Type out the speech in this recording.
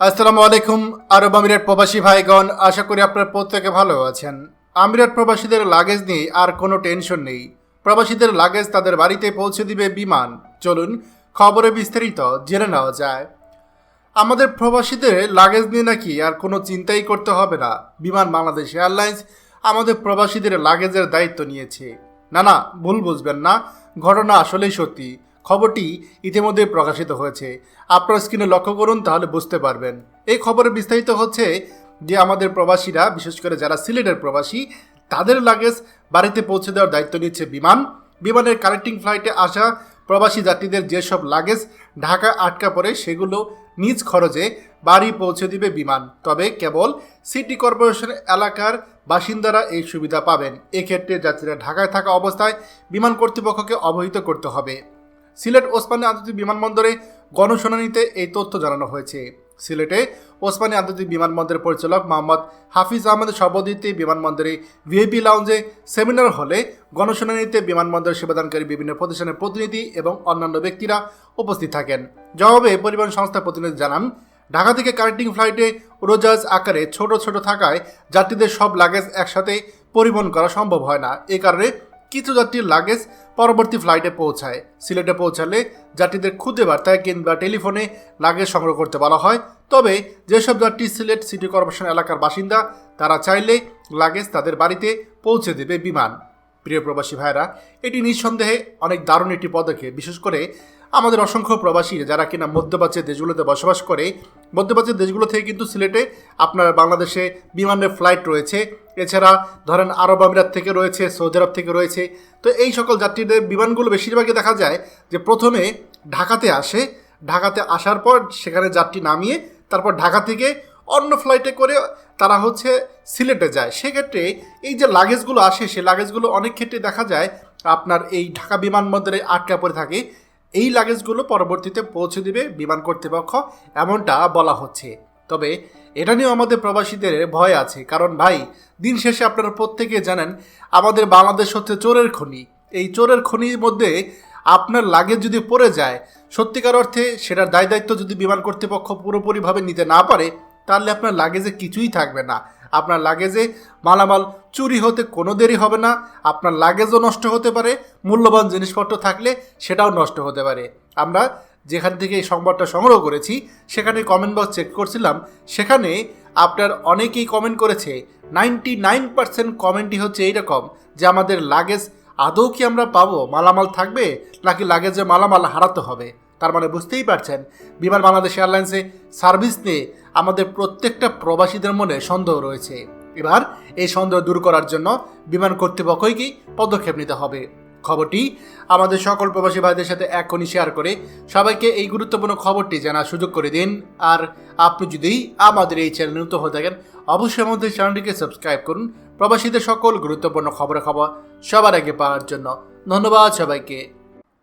আসসালামু আলাইকুম, আরব আমিরাত প্রবাসী ভাইগণ, আশা করি আপনারা প্রত্যেকে ভালো আছেন। আমিরাত প্রবাসীদের লাগেজ নিয়ে আর কোনো টেনশন নেই। প্রবাসীদের লাগেজ তাদের বাড়িতে পৌঁছে দিবে বিমান। চলুন খবরে বিস্তারিত জেনে নেওয়া যায়। আমাদের প্রবাসীদের লাগেজ নিয়ে নাকি আর কোনো চিন্তাই করতে হবে না। বিমান বাংলাদেশ এয়ারলাইন্স আমাদের প্রবাসীদের লাগেজের দায়িত্ব নিয়েছে। না না, ভুল বুঝবেন না। ঘটনা আসলেই সত্যি। খবরটি ইতিমধ্যে প্রকাশিত হয়েছে। আপনার স্ক্রিনে লক্ষ্য করুন, তাহলে বুঝতে পারবেন। এই খবরে বিস্তারিত হচ্ছে যে আমাদের প্রবাসীরা, বিশেষ করে যারা সিলেটের প্রবাসী, তাদের লাগেজ বাড়িতে পৌঁছে দেওয়ার দায়িত্ব নিচ্ছে বিমান। বিমানের কানেক্টিং ফ্লাইটে আসা প্রবাসী যাত্রীদের যেসব লাগেজ ঢাকা আটকা পড়ে, সেগুলো নিজ খরচে বাড়ি পৌঁছে দিবে বিমান। তবে কেবল সিটি কর্পোরেশন এলাকার বাসিন্দারা এই সুবিধা পাবেন। এক্ষেত্রে যাত্রীরা ঢাকায় থাকা অবস্থায় বিমান কর্তৃপক্ষকে অবহিত করতে হবে। সিলেট ওসমানী আন্তর্জাতিক বিমানবন্দরে গণশুনানিতে এই তথ্য জানানো হয়েছে। সিলেটে ওসমানী আন্তর্জাতিক বিমানবন্দরের পরিচালক মোহাম্মদ হাফিজ আহমেদের সভাপতিত্বে বিমানবন্দরে ভিআইপি লাউঞ্জে সেমিনার হলে গণশুনানিতে বিমানবন্দর সেবাদানকারী বিভিন্ন প্রতিষ্ঠানের প্রতিনিধি এবং অন্যান্য ব্যক্তিরা উপস্থিত থাকেন। জবাবে পরিবহন সংস্থার প্রতিনিধি জানান, ঢাকা থেকে কানেক্টিং ফ্লাইটে উড়োজাহাজ আকারে ছোট ছোট থাকায় যাত্রীদের সব লাগেজ একসাথে পরিবহন করা সম্ভব হয় না। এ কারণে কিছু যাত্রীর লাগেজ পরবর্তী ফ্লাইটে পৌঁছায়। সিলেটে পৌঁছালে যাত্রীদের খুদে বার্তায় কিংবা টেলিফোনে লাগেজ সংগ্রহ করতে বলা হয়। তবে যেসব যাত্রী সিলেট সিটি কর্পোরেশন এলাকার বাসিন্দা, তারা চাইলে লাগেজ তাদের বাড়িতে পৌঁছে দেবে বিমান। প্রিয় প্রবাসী ভাইরা এটি নিঃসন্দেহে অনেক দারুণ একটি পদক্ষেপ। বিশেষ করে আমাদের অসংখ্য প্রবাসী যারা কিনা মধ্যপ্রাচ্যের দেশগুলোতে বসবাস করে, মধ্যপ্রাচ্যের দেশগুলো থেকে কিন্তু সিলেটে আপনার বাংলাদেশে বিমানের ফ্লাইট রয়েছে। এছাড়া ধরেন আরব আমিরাত থেকে রয়েছে, সৌদি আরব থেকে রয়েছে। তো এই সকল যাত্রীদের বিমানগুলো বেশিরভাগই দেখা যায় যে প্রথমে ঢাকাতে আসে। ঢাকাতে আসার পর সেখানে যাত্রী নামিয়ে তারপর ঢাকা থেকে অন্য ফ্লাইটে করে তারা হচ্ছে সিলেটে যায়। সেক্ষেত্রে এই যে লাগেজগুলো আসে সে লাগেজগুলো অনেক ক্ষেত্রে দেখা যায় আপনার এই ঢাকা বিমানবন্দরে আটকা পড়ে থাকে। এই লাগেজগুলো পরবর্তীতে পৌঁছে দিবে বিমান কর্তৃপক্ষ, এমনটা বলা হচ্ছে। তবে এটা নিয়েও আমাদের প্রবাসীদের ভয় আছে। কারণ ভাই, দিন শেষে আপনারা প্রত্যেকে জানেন, আমাদের বাংলাদেশ হচ্ছে চোরের খনি। এই চোরের খনির মধ্যে আপনার লাগেজ যদি পড়ে যায়, সত্যিকার অর্থে সেটার দায় দায়িত্ব যদি বিমান কর্তৃপক্ষ পুরোপুরিভাবে নিতে না পারে তাহলে আপনার লাগেজে কিছুই থাকবে না। আপনার লাগেজে মালামাল চুরি হতে কোনো দেরি হবে না। আপনার লাগেজও নষ্ট হতে পারে, মূল্যবান জিনিসপত্র থাকলে সেটাও নষ্ট হতে পারে। আমরা যেখান থেকে এই সংবাদটা সংগ্রহ করেছি, সেখানে কমেন্ট বক্স চেক করছিলাম। সেখানে আপনার অনেকেই কমেন্ট করেছে নাইনটি নাইন পার্সেন্ট কমেন্টই হচ্ছে এইরকম যে আমাদের লাগেজ আদৌ কি আমরা পাবো? মালামাল থাকবে? নাকি লাগেজে মালামাল হারাতে হবে? তার মানে বুঝতেই পারছেন, বিমান বাংলাদেশ এয়ারলাইন্সে সার্ভিস নিয়ে আমাদের প্রত্যেকটা প্রবাসীদের মনে সন্দেহ রয়েছে। এবার এই সন্দেহ দূর করার জন্য বিমান কর্তৃপক্ষকেই পদক্ষেপ নিতে হবে? খবরটি আমাদের সকল প্রবাসী ভাইদের সাথে এখনই শেয়ার করে সবাইকে এই গুরুত্বপূর্ণ খবরটি জানার সুযোগ করে দিন। আর আপনি যদি আমাদের এই চ্যানেল নতুন হয়ে থাকেন, অবশ্যই আমাদের চ্যানেলটিকে সাবস্ক্রাইব করুন। প্রবাসীদের সকল গুরুত্বপূর্ণ খবর খবর সবার আগে পাওয়ার জন্য ধন্যবাদ সবাইকে।